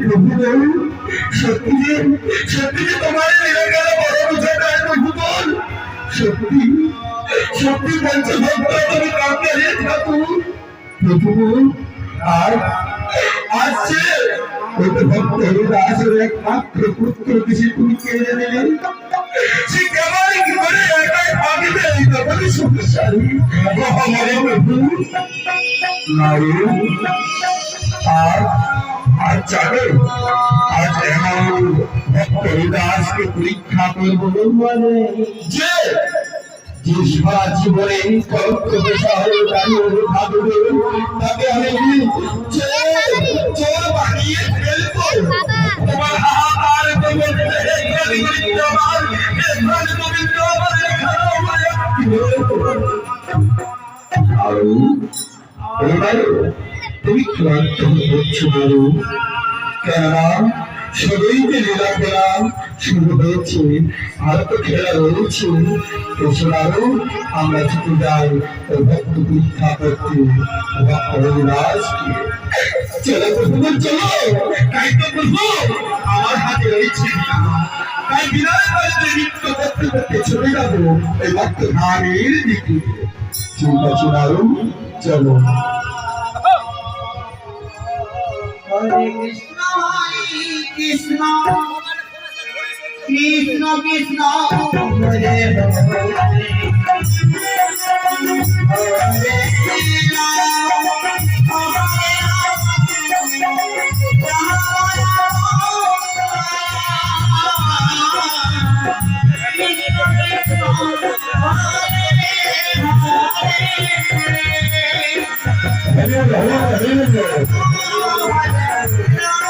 প্রভু যে সত্যি তোমার নিরাকার বড় বুঝাটা এত ভূগোল সত্যি সত্যি পঞ্চভক্ত তুমি কাউকে হারিয়ে ঠাকুর প্রভু আর হরিদাসের একমাত্র পুত্র কিছু তুমি কেড়ে নিলে সে কেমন কি করে একাই ভাবিবে এই সমস্যারি মহামারী প্রভু আর যাবে আজ এমন ভক্ত হরিদাসকে পরীক্ষা করব। যে যে সারা তুমি ক্লান্ত হচ্ছো কেননা যে লীলা খেলা শুরু হয়েছে, আর তো খেলা রয়েছে। আরও আমরা ছুটে যাই ভক্ত পরীক্ষা করতে, ভক্ত হরিদাসকে চলো প্রভু, চলো! তাই তো প্রভু আমার চলো। হরে কৃষ্ণ হরে কৃষ্ণ কৃষ্ণ কৃষ্ণ হরে হরে হরে হরে no, no.